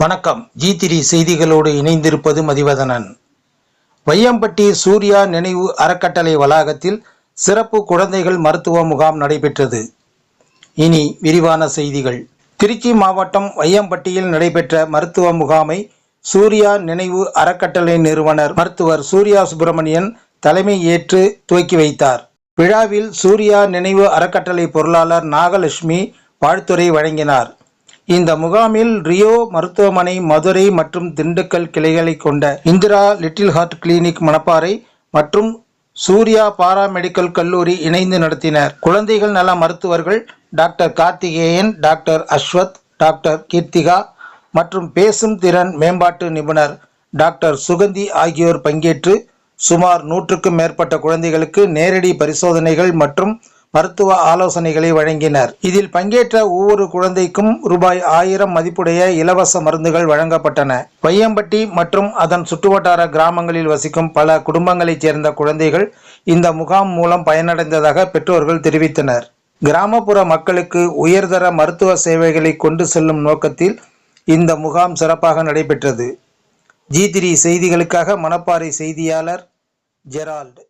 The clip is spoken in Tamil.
வணக்கம். ஜி திரி செய்திகளோடு இணைந்திருப்பது மதிவதனன். வையம்பட்டி சூர்யா நினைவு அறக்கட்டளை வளாகத்தில் சிறப்பு குழந்தைகள் மருத்துவ முகாம் நடைபெற்றது. இனி விரிவான செய்திகள். திருச்சி மாவட்டம் வையம்பட்டியில் நடைபெற்ற மருத்துவ முகாமை சூர்யா நினைவு அறக்கட்டளை நிறுவனர் மருத்துவர் சூர்யா சுப்பிரமணியன் தலைமை ஏற்று துவக்கி வைத்தார். விழாவில் சூர்யா நினைவு அறக்கட்டளை பொருளாளர் நாகலட்சுமி வாழ்த்துறை வழங்கினார். இந்த முகாமில் ரியோ மருத்துவமனை மதுரை மற்றும் திண்டுக்கல் கிளைகளை கொண்ட Indira little heart clinic Manapparai மற்றும் சூர்யா பாரா மெடிக்கல் கல்லூரி இணைந்து நடத்தினர். குழந்தைகள் நல மருத்துவர்கள் doctor Karthikeyan doctor Ashwath doctor Keerthika மற்றும் பேசும் திறன் மேம்பாட்டு நிபுணர் டாக்டர் சுகந்தி ஆகியோர் பங்கேற்று சுமார் நூற்றுக்கும் மேற்பட்ட குழந்தைகளுக்கு நேரடி பரிசோதனைகள் மற்றும் மருத்துவ ஆலோசனைகளை வழங்கினர். இதில் பங்கேற்ற ஒவ்வொரு குழந்தைக்கும் ரூபாய் ஆயிரம் மதிப்புடைய இலவச மருந்துகள் வழங்கப்பட்டன. வையம்பட்டி மற்றும் அதன் சுற்றுவட்டார கிராமங்களில் வசிக்கும் பல குடும்பங்களைச் சேர்ந்த குழந்தைகள் இந்த முகாம் மூலம் பயனடைந்ததாக பெற்றோர்கள் தெரிவித்தனர். கிராமப்புற மக்களுக்கு உயர்தர மருத்துவ சேவைகளை கொண்டு செல்லும் நோக்கத்தில் இந்த முகாம் சிறப்பாக நடைபெற்றது. ஜி த்ரீ செய்திகளுக்காக மணப்பாறை செய்தியாளர் ஜெரால்டு.